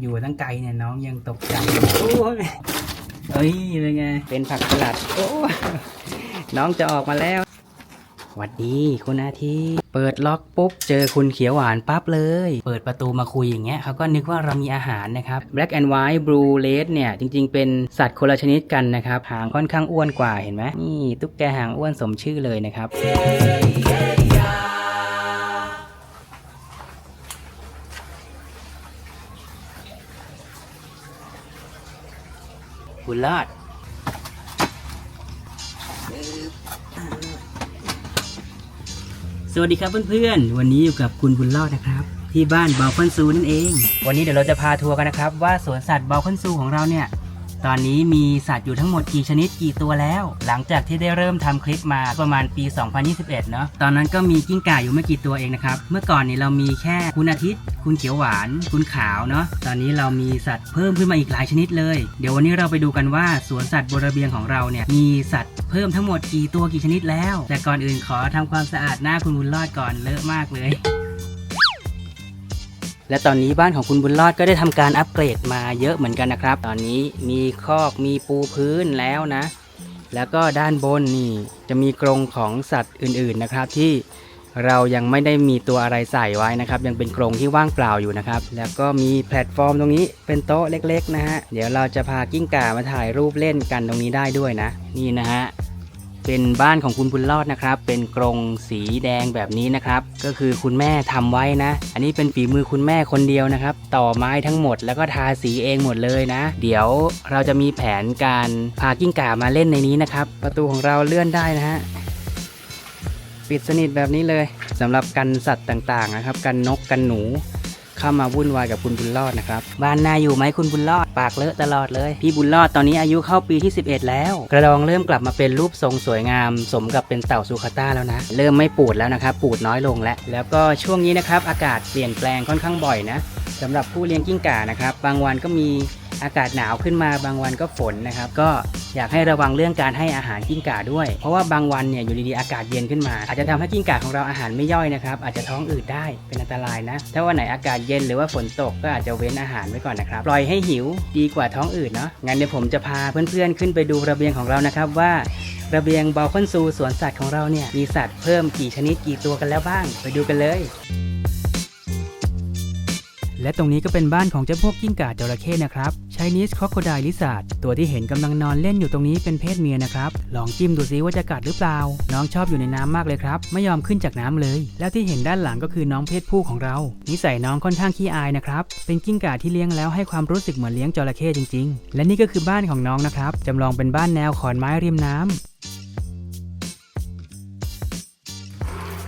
อยู่ตั้งไกลเนี่ยน้องยังตกใจโอ้ยเอ้ยเป็นไง เป็นผักสลัด โอ้ยน้องจะออกมาแล้ว หวัดดีคุณอาทีเปิดล็อกปุ๊บ เจอคุณเขียวหวานปั๊บเลย เปิดประตูมาคุยอย่างเงี้ยเขาก็นึกว่าเรามีอาหารนะครับ Black and White Blue Red เนี่ย จริงๆ เป็นสัตว์คนละชนิดกันนะครับ หางค่อนข้างอ้วนกว่าเห็นไหมนี่ ตุ๊กแกหางอ้วนสมชื่อเลยนะครับุลาดสวัสดีครับเพื่อนๆ วันนี้อยู่กับคุณบุญรอดนะครับ ที่บ้านเบาคอนซูนั่นเอง วันนี้เดี๋ยวเราจะพาทัวร์กันนะครับ ว่าสวนสัตว์เบาคอนซูของเราเนี่ย ตอนนี้มีสัตว์อยู่ทั้งหมดกี่ชนิดกี่ตัวแล้ว หลังจากที่ได้เริ่มทำคลิปมาประมาณปี 2021 เนาะตอนนั้นก็มีกิ้งก่าอยู่ไม่กี่ตัวเองนะครับ เมื่อก่อนนี่เรามีแค่คุณอาทิตย์ คุณเขียวหวาน คุณขาวเนาะตอนนี้เรามีสัตว์เพิ่มขึ้นมาอีกหลายชนิดเลย เดี๋ยววันนี้เราไปดูกันว่าสวนสัตว์บนระเบียงของเราเนี่ยมีสัตว์เพิ่มทั้งหมดกี่ตัวกี่ชนิดแล้ว แต่ก่อนอื่นขอทำความสะอาดหน้าคุณบุญรอดก่อนเลอะมากเลย และตอนนี้บ้านของคุณบุญรอดก็ได้ทำการอัปเกรดมาเยอะเหมือนกันนะครับ ตอนนี้มีคอกมีปูพื้นแล้วนะ แล้วก็ด้านบนนี่จะมีกรงของสัตว์อื่นๆนะครับที่เรายังไม่ได้มีตัวอะไรใส่ไว้นะครับ ยังเป็นกรงที่ว่างเปล่าอยู่นะครับ แล้วก็มีแพลตฟอร์มตรงนี้เป็นโต๊ะเล็ก ๆ นะฮะ เดี๋ยวเราจะพากิ้งก่ามาถ่ายรูปเล่นกันตรงนี้ได้ด้วยนะ นี่นะฮะ เป็นบ้านของคุณบุญรอดนะครับ เป็นกรงสีแดงแบบนี้นะครับ ก็คือคุณแม่ทำไว้นะ อันนี้เป็นฝีมือคุณแม่คนเดียวนะครับ ต่อไม้ทั้งหมดแล้วก็ทาสีเองหมดเลยนะ เดี๋ยวเราจะมีแผนการพากิ้งก่ามาเล่นในนี้นะครับ ประตูของเราเลื่อนได้นะฮะปิดสนิทแบบนี้เลยสำหรับกันสัตว์ต่างๆนะครับ กันนกกันหนู เข้ามาวุ่นวายกับคุณบุญรอดนะครับบ้านนาอยู่ไหมคุณบุญรอดปากเลอะตลอดเลย พี่บุญรอดตอนนี้อายุเข้าปีที่ 11 แล้ว กระดองเริ่มกลับมาเป็นรูปทรงสวยงาม สมกับเป็นเต่าซูคาต้าแล้วนะ เริ่มไม่ปูดแล้วนะครับปูดน้อยลงแล้วแล้วก็ช่วงนี้นะครับอากาศเปลี่ยนแปลงค่อนข้างบ่อยนะสำหรับผู้เลี้ยงกิ้งก่านะครับบางวันก็มี อากาศหนาวขึ้นมาบางวันก็ฝนนะครับ ก็อยากให้ระวังเรื่องการให้อาหารกิ้งก่าด้วย เพราะว่าบางวันเนี่ยอยู่ดีๆอากาศเย็นขึ้นมา อาจจะทำให้กิ้งก่าของเราอาหารไม่ย่อยนะครับ อาจจะท้องอืดได้เป็นอันตรายนะ ถ้าวันไหนอากาศเย็นหรือว่าฝนตกก็อาจจะเว้นอาหารไว้ก่อนนะครับ ปล่อยให้หิวดีกว่าท้องอืดเนาะ งั้นเดี๋ยวผมจะพาเพื่อนๆขึ้นไปดูระเบียงของเรานะครับว่าระเบียงบอลคอนซูสวนสัตว์ของเราเนี่ยมีสัตว์เพิ่มกี่ชนิดกี่ตัวกันแล้วบ้าง ไปดูกันเลย และตรงนี้ก็เป็นบ้านของเจ้าพวกกิ้งก่าจระเข้นะครับชายนิสค o โคไดลิซาร์ดตัวที่เห็นกำลังนอนเล่นอยู่ตรงนี้เป็นเพศเมียนะครับ ลองจิ้มดูซิว่าจะกัดหรือเปล่า น้องชอบอยู่ในน้ำมากเลยครับ ไม่ยอมขึ้นจากน้ำเลย แล้วที่เห็นด้านหลังก็คือน้องเพศผู้ของเรา นิสัยน้องค่อนข้างขี้อายนะครับ เป็นกิ้งก่าที่เลี้ยงแล้วให้ความรู้สึกเหมือนเลี้ยงจระเข้จริง ๆ และนี่ก็คือบ้านของน้องนะครับจำลองเป็นบ้านแนวขอนไม้ริมน้ำ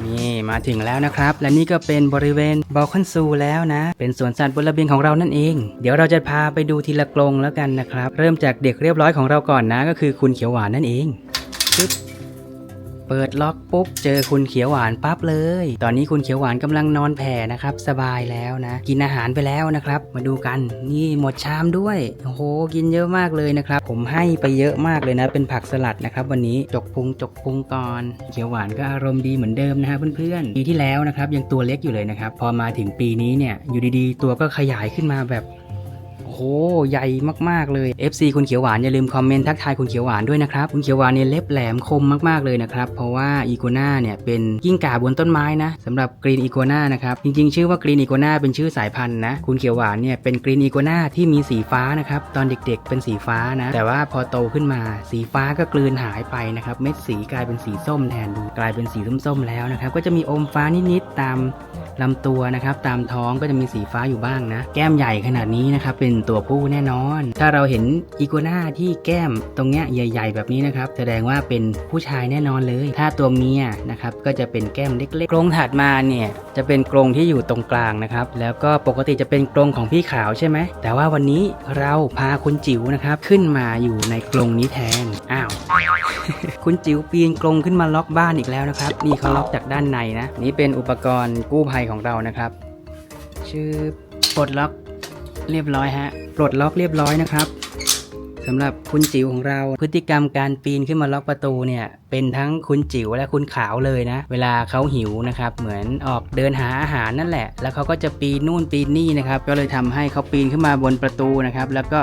นี่มาถึงแล้วนะครับ และนี่ก็เป็นบริเวณบอลคอนซูแล้วนะ เป็นสวนสัตว์บนระเบียงของเรานั่นเอง เดี๋ยวเราจะพาไปดูทีละกรงแล้วกันนะครับ เริ่มจากเด็กเรียบร้อยของเราก่อนนะ ก็คือคุณเขียวหวานนั่นเองปึ๊บ เปิดล็อกปุ๊บเจอคุณเขียวหวานปั๊บเลย ตอนนี้คุณเขียวหวานกำลังนอนแผ่นะครับสบายแล้วนะ กินอาหารไปแล้วนะครับ มาดูกันนี่หมดชามด้วยโอ้โหกินเยอะมากเลยนะครับ ผมให้ไปเยอะมากเลยนะ เป็นผักสลัดนะครับ วันนี้จกพุงจกพุงก่อนเขียวหวานก็อารมณ์ดีเหมือนเดิมนะฮะเพื่อนๆปีที่แล้วนะครับยังตัวเล็กอยู่เลยนะครับพอมาถึงปีนี้เนี่ยอยู่ดีๆ ตัวก็ขยายขึ้นมาแบบ ห ใหญ่มากๆเลย FC คุณเขียวหวานอย่าลืมคอมเมนต์ทักทายคุณเขียวหวานด้วยนะครับ คุณเขียวหวานเนี่ยเล็บแหลมคมมากๆเลยนะครับ เพราะว่าอีโกนาเนี่ยเป็นกิ้งก่าบนต้นไม้นะสำหรับกรีนอีโกนานะครับ จริงๆ ชื่อว่ากรีนอีโกนาเป็นชื่อสายพันธุ์นะ คุณเขียวหวานเนี่ยเป็นกรีนอีโกนาที่มีสีฟ้านะครับ ตอนเด็กๆ เป็นสีฟ้านะ แต่ว่าพอโตขึ้นมาสีฟ้าก็กลืนหายไปนะครับ เม็ดสีกลายเป็นสีส้มแทนดูกลายเป็นสีส้มๆแล้วนะครับ ก็จะมีอมฟ้านิดๆตามลำตัวนะครับ ตามท้องก็จะมีสีฟ้าอยู่บ้างนะ แก้มใหญ่ขนาดนี้นะครับ เป็นตัวผู้แน่นอน ถ้าเราเห็นอีกัวน่าที่แก้มตรงเนี้ยใหญ่ ๆ แบบนี้นะครับ แสดงว่าเป็นผู้ชายแน่นอนเลย ถ้าตัวเมียนะครับก็จะเป็นแก้มเล็กๆกรงถัดมาเนี่ยจะเป็นกรงที่อยู่ตรงกลางนะครับ แล้วก็ปกติจะเป็นกรงของพี่ขาวใช่ไหม แต่ว่าวันนี้เราพาคุณจิ๋วนะครับขึ้นมาอยู่ในกรงนี้แทน อ้าว คุณจิ๋วปีนกรงขึ้นมาล็อกบ้านอีกแล้วนะครับ นี่เขาล็อกจากด้านในนะ นี่เป็นอุปกรณ์กู้ภัยของเรานะครับชื่อปลดล็อก เรียบร้อยฮะ ปลดล็อกเรียบร้อยนะครับสำหรับคุณจิ๋วของเราพฤติกรรมการปีนขึ้นมาล็อกประตูเนี่ย เป็นทั้งคุณจิ๋วและคุณขาวเลยนะ เวลาเขาหิวนะครับ เหมือนออกเดินหาอาหารนั่นแหละ แล้วเขาก็จะปีนนู่นปีนนี่นะครับ ก็เลยทำให้เขาปีนขึ้นมาบนประตูนะครับ แล้วก็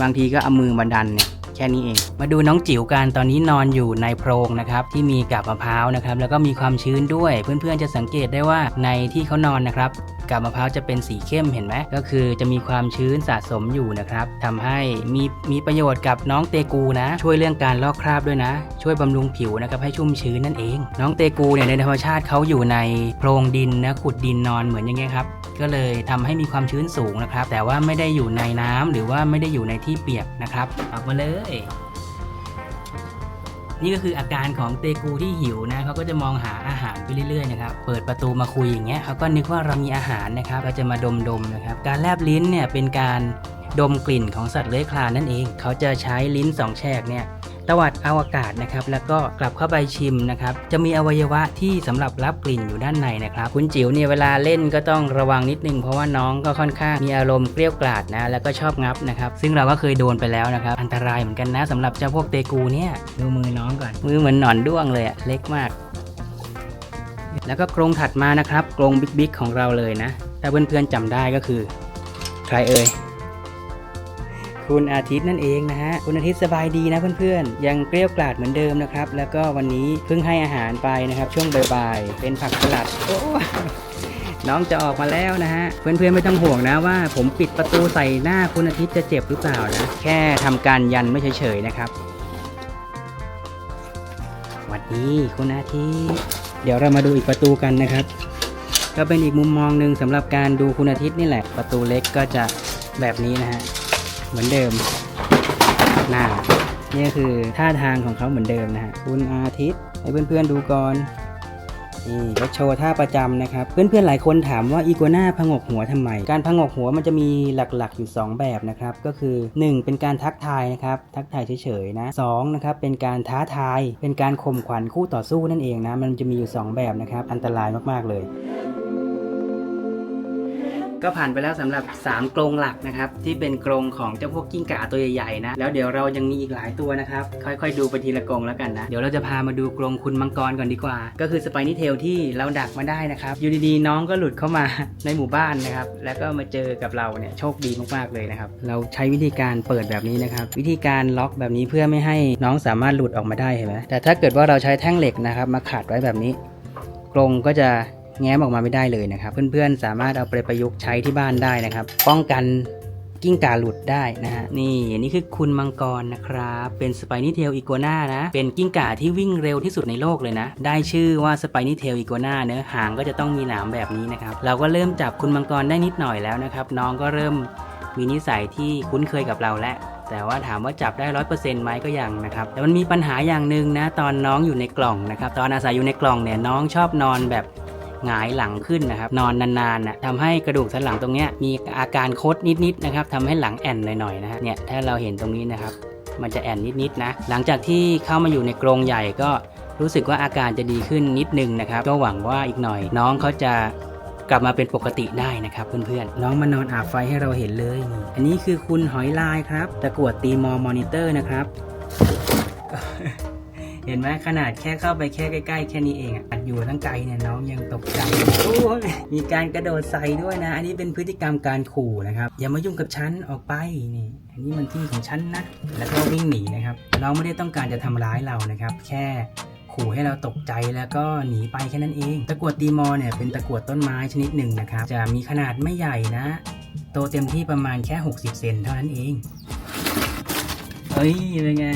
บางทีก็เอามือมาดันเนี่ย แค่นี้เอง มาดูน้องจิ๋วกันตอนนี้นอนอยู่ในโพรงนะครับที่มีกาบมะพร้าวนะครับแล้วก็มีความชื้นด้วย เพื่อนๆจะสังเกตได้ว่าในที่เขานอนนะครับกาบมะพร้าวจะเป็นสีเข้มเห็นไหมก็คือจะมีความชื้นสะสมอยู่นะครับทำให้มีมีประโยชน์กับน้องเตกูนะ ช่วยเรื่องการลอกคราบด้วยนะ ช่วยบำรุงผิวนะครับให้ชุ่มชื้นนั่นเอง น้องเตกูเนี่ยในธรรมชาติเขาอยู่ในโพรงดินนะขุดดินนอนเหมือนอย่างเงี้ยครับ ก็เลยทำให้มีความชื้นสูงนะครับ แต่ว่าไม่ได้อยู่ในน้ำหรือว่าไม่ได้อยู่ในที่เปียกนะครับออกมาเลย นี่ก็คืออาการของเตกูที่หิวนะเขาก็จะมองหาอาหารไปเรื่อยๆนะครับเปิดประตูมาคุยอย่างเงี้ยเขาก็นึกว่าเรามีอาหารนะครับเราจะมาดมๆนะครับ การแลบลิ้นเนี่ยเป็นการดมกลิ่นของสัตว์เลื้อยคลานนั่นเอง เขาจะใช้ลิ้นสองแฉกเนี่ย ตวัดเอาอากาศนะครับแล้วก็กลับเข้าไปชิมนะครับจะมีอวัยวะที่สำหรับรับกลิ่นอยู่ด้านในนะครับคุณจิ๋วเนี่ยเวลาเล่นก็ต้องระวังนิดนึงเพราะว่าน้องก็ค่อนข้างมีอารมณ์เกลี้ยวกล่อดนะแล้วก็ชอบงับนะครับซึ่งเราก็เคยโดนไปแล้วนะครับอันตรายเหมือนกันนะสำหรับเจ้าพวกเตกูเนี่ยดูมือน้องก่อนมือเหมือนหนอนด้วงเลยอะเล็กมากแล้วก็กรงถัดมานะครับกรงบิ๊กๆของเราเลยนะ ถ้าเพื่อนๆจำได้ก็คือ ใครเอ่ย คุณอาทิตย์นั่นเองนะฮะคุณอาทิตย์สบายดีนะเพื่อนๆ ยังเกลี้ยวกล่อดเหมือนเดิมนะครับ แล้วก็วันนี้เพิ่งให้อาหารไปนะครับ ช่วงบ่ายๆ เป็นผักสลัดโอ้น้องจะออกมาแล้วนะฮะ เพื่อนๆไม่ต้องห่วงนะว่าผมปิดประตูใส่หน้าคุณอาทิตย์จะเจ็บหรือเปล่านะ แค่ทำการยันไม่เฉยๆนะครับสวัสดีคุณอาทิตย์เดี๋ยวเรามาดูอีกประตูกันนะครับ ก็เป็นอีกมุมมองหนึ่งสำหรับการดูคุณอาทิตย์นี่แหละ ประตูเล็กก็จะแบบนี้นะฮะ เหมือนเดิมหน้านี่คือท่าทางของเขาเหมือนเดิมนะฮะคุณอาทิตย์ให้เพื่อนๆดูก่อนนี่ก็โชว์ท่าประจำนะครับ เพื่อนๆหลายคนถามว่าอีกัวน่าพงกหัวทำไม การพงกหัวมันจะมีหลักๆอยู่ 2 แบบนะครับ ก็คือ 1 เป็นการทักทายนะครับ ทักทายเฉยๆนะสองนะครับเป็นการท้าทาย เป็นการข่มขวัญคู่ต่อสู้นั่นเองนะ มันจะมีอยู่ 2 แบบนะครับ อันตรายมากๆเลย ก็ผ่านไปแล้วสำหรับ 3 กรงหลักนะครับ ที่เป็นกรงของเจ้าพวกกิ้งก่าตัวใหญ่ๆนะ แล้วเดี๋ยวเรายังมีอีกหลายตัวนะครับ ค่อยๆ ดูไปทีละกรงแล้วกันนะ เดี๋ยวเราจะพามาดูกรงคุณมังกรก่อนดีกว่า ก็คือสไปนี่เทลที่เราดักมาได้นะครับ อยู่ดีๆ น้องก็หลุดเข้ามาในหมู่บ้านนะครับ แล้วก็มาเจอกับเราเนี่ยโชคดีมากๆเลยนะครับ เราใช้วิธีการเปิดแบบนี้นะครับ วิธีการล็อกแบบนี้เพื่อไม่ให้น้องสามารถหลุดออกมาได้เห็นไหมแต่ถ้าเกิดว่าเราใช้แท่งเหล็กนะครับ มาขัดไว้แบบนี้ กรงก็จะ แง้มออกมาไม่ได้เลยนะครับ เพื่อนๆสามารถเอาไปประยุกต์ใช้ที่บ้านได้นะครับ ป้องกันกิ้งก่าหลุดได้นะฮะนี่นี่คือคุณมังกรนะครับเป็นสไปนี่เทลอีกัวน่านะเป็นกิ้งก่าที่วิ่งเร็วที่สุดในโลกเลยนะ ได้ชื่อว่าสไปนี่เทลอีกัวน่าเนื้อหางก็จะต้องมีหนามแบบนี้นะครับ เราก็เริ่มจับคุณมังกรได้นิดหน่อยแล้วนะครับ น้องก็เริ่มมีนิสัยที่คุ้นเคยกับเราแล้วแต่ว่าถามว่าจับได้ร้อยเปอร์เซ็นต์ไหมก็ยังนะครับ แต่มันมีปัญหาอย่างหนึ่งนะ ตอนน้องอยู่ในกล่องนะครับ ตอนอาศัยอยู่ในกล่องเนี่ยน้องชอบนอนแบบ หงายหลังขึ้นนะครับ นอนนานๆนะทำให้กระดูกสันหลังตรงเนี้ยมีอาการคดนิดๆนะครับทำให้หลังแอนหน่อยๆนะฮะเนี่ยถ้าเราเห็นตรงนี้นะครับ มันจะแอนนิดๆนะหลังจากที่เข้ามาอยู่ในกรงใหญ่ก็รู้สึกว่าอาการจะดีขึ้นนิดนึงนะครับ ก็หวังว่าอีกหน่อย น้องเขาจะกลับมาเป็นปกติได้นะครับเพื่อนๆ น้องมานอนอาบไฟให้เราเห็นเลยนี่อันนี้คือคุณหอยลายครับตะกรวดตีมอมอนิเตอร์นะครับ เห็นไหมขนาดแค่เข้าไปแค่ใกล้ๆ แค่นี้เองอะอัดอยู่ทั้งไกลเนี่ยน้องยังตกใจมีการกระโดดใส่ด้วยนะ อันนี้เป็นพฤติกรรมการขู่นะครับ อย่ามายุ่งกับฉันออกไปนี่อันนี้มันที่ของฉันนะ แล้วก็วิ่งหนีนะครับ น้องไม่ได้ต้องการจะทำร้ายเรานะครับ แค่ขู่ให้เราตกใจแล้วก็หนีไปแค่นั้นเอง ตะกรวดตีมอเนี่ยเป็นตะกรวดต้นไม้ชนิดหนึ่งนะครับ จะมีขนาดไม่ใหญ่นะ โตเต็มที่ประมาณแค่ 60 เซนเท่านั้นเองเฮ้ยเป็นไง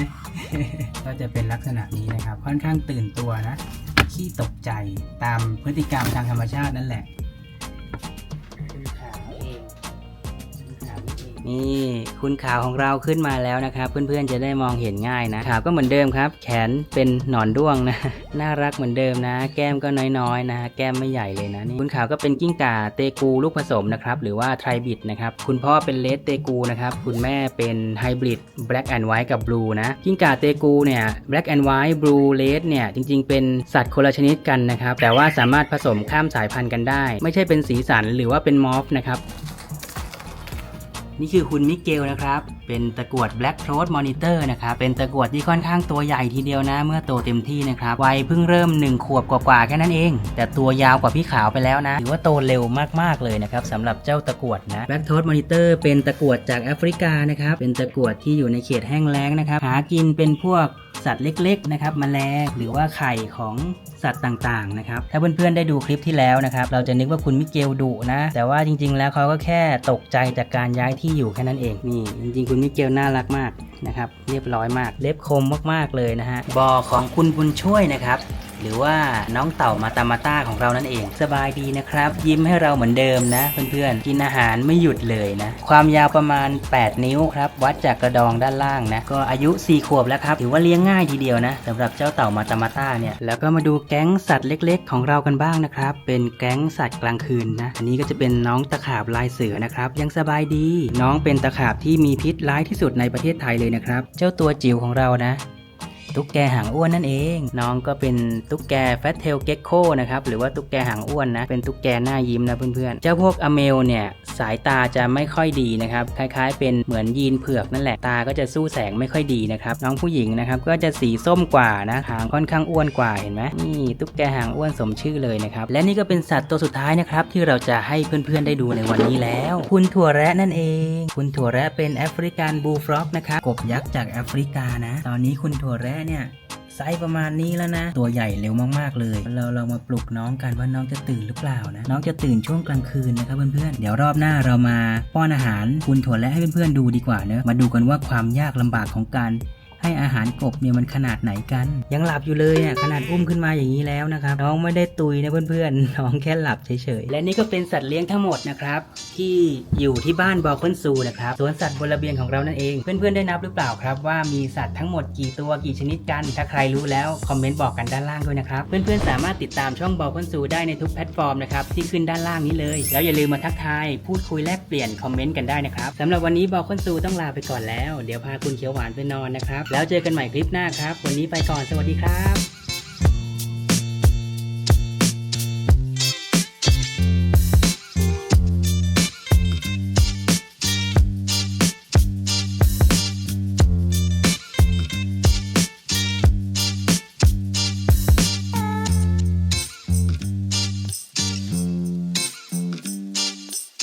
ก็จะเป็นลักษณะนี้นะครับ ค่อนข้างตื่นตัวนะ ขี้ตกใจตามพฤติกรรมทางธรรมชาตินั่นแหละ นี่คุณขาวของเราขึ้นมาแล้วนะครับ เพื่อนๆจะได้มองเห็นง่ายนะขาวก็เหมือนเดิมครับ แขนเป็นหนอนด้วงนะ น่ารักเหมือนเดิมนะ แก้มก็น้อยๆนะ แก้มไม่ใหญ่เลยนะนี่คุณขาวก็เป็นกิ้งก่าเตกูลูกผสมนะครับ หรือว่าไทรบิดนะครับ คุณพ่อเป็นเลดเตกูนะครับ คุณแม่เป็นไฮบริดแบล็กแอนด์ไวท์กับบลูนะ กิ้งก่าเตกูเนี่ยแบล็กแอนด์ไวท์บลูเลดเนี่ยจริงๆ เป็นสัตว์คนละชนิดกันนะครับแต่ว่าสามารถผสมข้ามสายพันธุ์กันได้ ไม่ใช่เป็นสีสันหรือว่าเป็นมอฟนะครับ นี่คือคุณมิเกลนะครับ เป็นตะกรวด Black Throat Monitor นะครับ เป็นตะกรวดที่ค่อนข้างตัวใหญ่ทีเดียวนะ เมื่อโตเต็มที่นะครับ วัยเพิ่งเริ่ม 1 ขวบกว่าๆแค่นั้นเอง แต่ตัวยาวกว่าพี่ขาวไปแล้วนะ ถือว่าโตเร็วมากๆเลยนะครับสำหรับเจ้าตะกรวดนะ Black Throat Monitor เป็นตะกรวดจากแอฟริกานะครับ เป็นตะกรวดที่อยู่ในเขตแห้งแล้งนะครับ หากินเป็นพวก สัตว์เล็กๆนะครับมแมลงหรือว่าไข่ของสัตว์ต่างๆนะครับถ้าเพื่อนๆได้ดูคลิปที่แล้วนะครับเราจะนึกว่าคุณมิเกลดุนะ แต่ว่าจริง ๆ แล้วเขาก็แค่ตกใจจากการย้ายที่อยู่แค่นั้นเองนี่จริงๆ คุณมิเกลน่ารักมากนะครับเรียบร้อยมากเล็บคมมากๆเลยนะฮะบอของคุณบุญช่วยนะครับ หรือว่าน้องเต่ามาตามาต้าของเรานั่นเอง สบายดีนะครับ ยิ้มให้เราเหมือนเดิมนะ เพื่อนๆ กินอาหารไม่หยุดเลยนะ ความยาวประมาณ 8 นิ้วครับ วัดจากกระดองด้านล่างนะ ก็อายุ 4 ขวบแล้วครับ ถือว่าเลี้ยงง่ายทีเดียวนะสำหรับเจ้าเต่ามาตามาต้าเนี่ย แล้วก็มาดูแก๊งสัตว์เล็ก ๆ ของเรากันบ้างนะครับ เป็นแก๊งสัตว์กลางคืนนะ อันนี้ก็จะเป็นน้องตะขาบลายเสือนะครับ ยังสบายดี น้องเป็นตะขาบที่มีพิษร้ายที่สุดในประเทศไทยเลยนะครับ เจ้าตัวจิ๋วของเรานะ ตุ๊กแกหางอ้วนนั่นเอง น้องก็เป็นตุ๊กแกแฟตเทลเก็กโคนะครับหรือว่าตุ๊กแกหางอ้วนนะเป็นตุ๊กแกหน้ายิ้มนะเพื่อนๆเจ้าพวกอเมลเนี่ยสายตาจะไม่ค่อยดีนะครับคล้ายๆ เป็นเหมือนยีนเผือกนั่นแหละตาก็จะสู้แสงไม่ค่อยดีนะครับน้องผู้หญิงนะครับก็จะสีส้มกว่านะหางค่อนข้างอ้วนกว่าเห็นไหมนี่ตุ๊กแกหางอ้วนสมชื่อเลยนะครับและนี่ก็เป็นสัตว์ตัวสุดท้ายนะครับที่เราจะให้เพื่อนๆได้ดูในวันนี้แล้ว คุณถั่วแระนั่นเอง คุณถั่วแระเป็นแอฟริกันบูฟร็อกนะครับกบยักษ์จากแอฟริกานะ ตอนนี้คุณถั่วแระเนี่ยไซส์ประมาณนี้แล้วนะ ตัวใหญ่เร็วมากๆเลย เราเรามาปลุกน้องกันว่าน้องจะตื่นหรือเปล่านะ น้องจะตื่นช่วงกลางคืนนะครับเพื่อนๆ เดี๋ยวรอบหน้าเรามาป้อนอาหารคุณถั่วและให้เพื่อนๆดูดีกว่าเนอะมาดูกันว่าความยากลำบากของการ ให้อาหารกบเนี่ยมันขนาดไหนกัน ยังหลับอยู่เลยอะขนาดอุ้มขึ้นมาอย่างนี้แล้วนะครับ น้องไม่ได้ตุยนะเพื่อนๆ น้องแค่หลับเฉยๆ และนี่ก็เป็นสัตว์เลี้ยงทั้งหมดนะครับ ที่อยู่ที่บ้านบอลคอนซูนะครับสวนสัตว์บนระเบียงของเรานั่นเอง เพื่อนๆได้นับหรือเปล่าครับว่ามีสัตว์ทั้งหมดกี่ตัวกี่ชนิดกัน ถ้าใครรู้แล้วคอมเมนต์บอกกันด้านล่างด้วยนะครับเพื่อนๆสามารถติดตามช่องบอลคอนซูได้ในทุกแพลตฟอร์มนะครับที่ขึ้นด้านล่างนี้เลยแล้วอย่าลืมมาทักทายพูดคุยแลกเปลี่ยนคอมเมนต์กันได้นะครับสำหรับวันนี้บอคอนซูต้องลาไปก่อนแล้ว เดี๋ยวพาคุณเขียวหวานไปนอนนะครับแล้วเจอกันใหม่คลิปหน้าครับ วันนี้ไปก่อนสวัสดีครับ